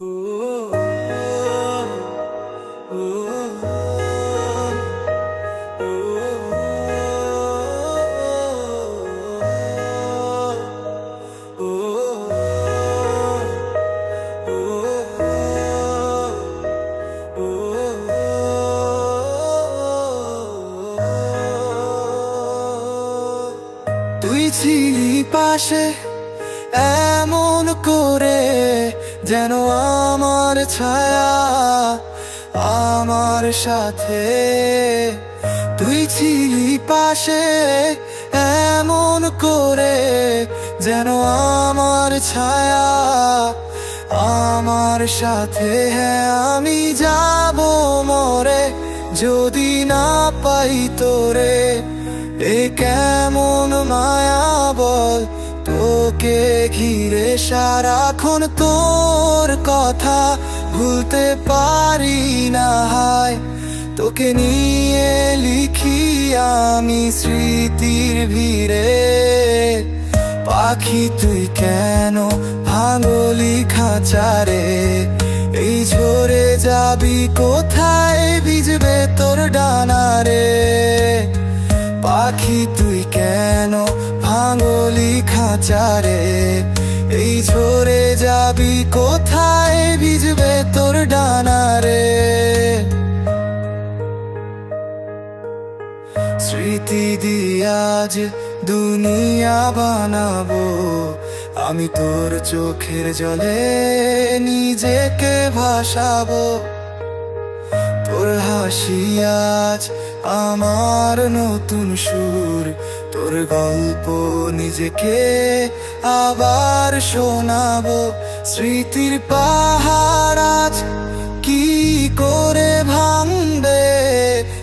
তুই ছিলি পাশে এমন করে যেন আমার ছায়া আমার সাথে। তুই ছিলি পাশে এমন করে যেন আমার ছায়া আমার সাথে। হ্যাঁ আমি যাব মরে যদি না পাই তোরে। এ কেমন মায়া তোকে ঘিরে সারাক্ষণ তোর কথা ভুলতে পারি না, হায়। তোকে নিয়ে লিখি আমি স্মৃতির ভিড়ে। পাখি, তুই কেন ভাঙলি খাঁচারে? এই ঝরে যাবি কোথায়? ভিজবে তোর ডানারে। ভাঙলি খাঁচারে এই ঝরে যাবি কোথায়? ভিজবে তোর ডানারে। স্মৃতি দিয়ে আজ দুনিয়া বানাবো। আমি তোর চোখের জলে নিজেকে ভাসাবো। তোর হাসি আমার নতুন সুর, তোর গল্প নিজেকে আবার শোনাবো। স্মৃতির পাহাড় আজ কি করে ভাঙবে?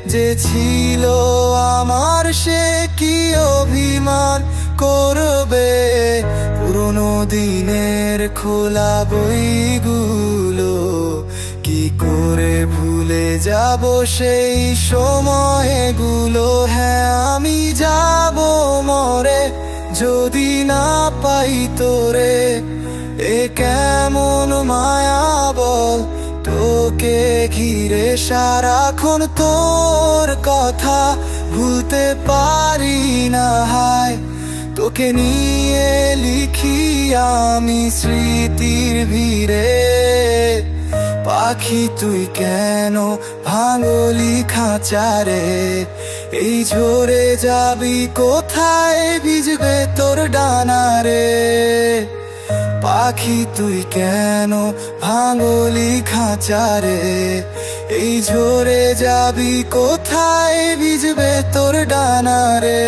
যে ছিল আমার সে কি অভিমান করবে? পুরোনো দিনের খোলা বইগুলো কি করে ভুলে যাব সেই সময়গুলো হ্যাঁ আমি যাব মরে, যদি না পাই তোরে। এ কেমন মায়া বল? তোকে ঘিরে সারাক্ষণ তোর কথা ভুলতে পারি না, হায়। তোকে নিয়ে লিখি আমি স্মৃতির ভিড়ে। পাখি তুই কেন ভাঙলি খাঁচারে? এই ঝরে যাবি কোথায় ভিজবে তোর ডানারে? পাখি তুই কেন ভাঙলি খাঁচারে? এই ঝরে যাবি কোথায় ভিজবে তোর ডানারে?